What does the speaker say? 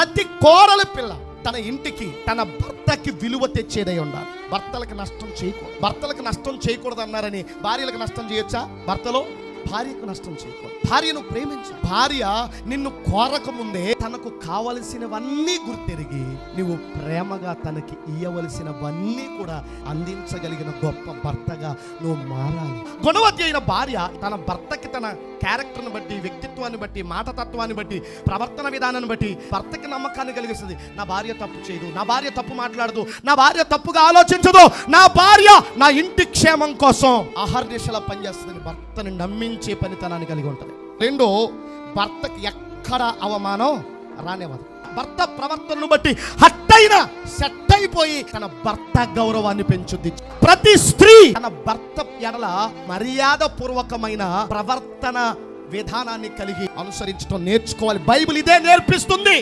ప్రతి కోరల పిల్ల తన ఇంటికి తన భర్తకి విలువ తెచ్చేదై ఉండాలి. భర్తలకు నష్టం చేయకూడదు. భర్తలకు నష్టం చేయకూడదు అన్నారని భార్యలకు నష్టం చేయొచ్చా? భర్తలో భార్యకు నష్టం చేయకూడదు. భార్యను ప్రేమించు. భార్య నిన్ను కోరక ముందే తనకు కావలసినవన్నీ గుర్తెరిగి నువ్వు ప్రేమగా తనకి ఇయ్యవలసినవన్నీ కూడా అందించగలిగిన గొప్ప భర్తగా నువ్వు మారాలి. గుణవతి అయిన భార్య తన భర్తకి తన క్యారెక్టర్ని బట్టి వ్యక్తిత్వాన్ని బట్టి మాటతత్వాన్ని బట్టి ప్రవర్తన విధానాన్ని బట్టి భర్తకి నమ్మకాన్ని కలిగిస్తుంది. నా భార్య తప్పు చేయదు నా భార్య తప్పు మాట్లాడదు నా భార్య తప్పుగా ఆలోచించదు నా భార్య నా ఇంటి క్షేమం కోసం అహర్నిశలా పనిచేస్తుంది భర్తని నమ్మించే పనితనాన్ని కలిగి ఉంటుంది. రెండు భర్తకి ఎక్కడ అవమానం రానివ్వదు. భర్త ప్రవర్తనను బట్టి హట్టైన సెట్ అయిపోయి తన భర్త గౌరవాన్ని పెంచుద్ది. ప్రతి స్త్రీ తన భర్త ఎడల మర్యాద పూర్వకమైన ప్రవర్తన విధానాన్ని కలిగి అనుసరించడం నేర్చుకోవాలి. బైబిల్ ఇదే నేర్పిస్తుంది.